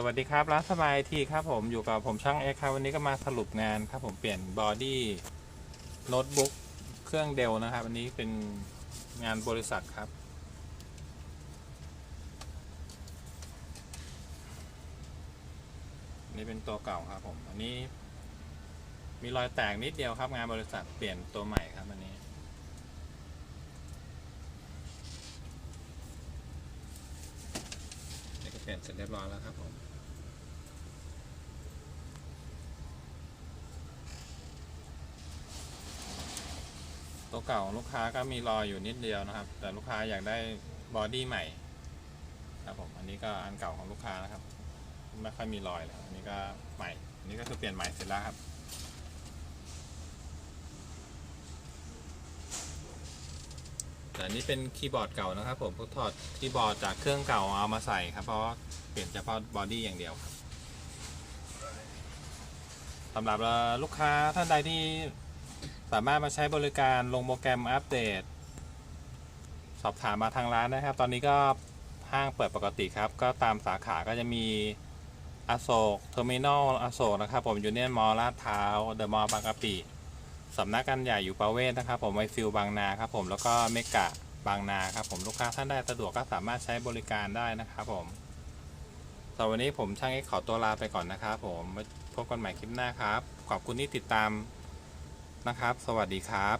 สวัสดีครับร้านสบายทีครับผมอยู่กับผมช่างเอ็กครับวันนี้ก็มาสรุปงานครับผมเปลี่ยนบอดี้โน้ตบุ๊กเครื่องเดลนะครับอันนี้เป็นงานบริษัทครับ นี่เป็นตัวเก่าครับผมอันนี้ มีรอยแตกนิดเดียวครับ งานบริษัทเปลี่ยนตัวใหม่ครับอันนี้ก็เปลี่ยนเสร็จเรียบร้อยแล้วครับผม ตัวเก่าของลูกค้าก็มีรอยอยู่นิดเดียวนะครับ แต่ลูกค้าอยากได้บอดี้ใหม่ครับผมอันนี้ก็อันเก่าของลูกค้านะครับ ไม่ค่อยมีรอยแล้วอันนี้ก็ใหม่อันนี้ก็คือเปลี่ยนใหม่เสร็จแล้วครับแต่อันนี้เป็นคีย์บอร์ดเก่านะครับ ผมก็ถอดคีย์บอร์ดจากเครื่องเก่าเอามาใส่ครับ เพราะเปลี่ยนเฉพาะบอดี้อย่างเดียวครับสำหรับลูกค้าท่านใดที่ สามารถมาใช้บริการลงโปรแกรมอัปเดต สอบถามมาทางร้านนะครับ ตอนนี้ก็ห้างเปิดปกติครับ ก็ตามสาขาก็จะมีอโศกเทอร์มินอลอโศกนะครับ ผมยูเนียนมอลลาดพร้าวเดอะมอลล์บางกะปิสำนักงานใหญ่อยู่ประเวศนะครับ ผมไวฟิลบางนาครับผมแล้วก็เมกะบางนาครับผมลูกค้าท่านใดสะดวกก็สามารถใช้บริการได้นะครับผมสำหรับวันนี้ผมช่างเอ็กขอตัวลาไปก่อนนะครับผมพบกันใหม่คลิปหน้าครับ ขอบคุณที่ติดตาม นะครับ สวัสดีครับ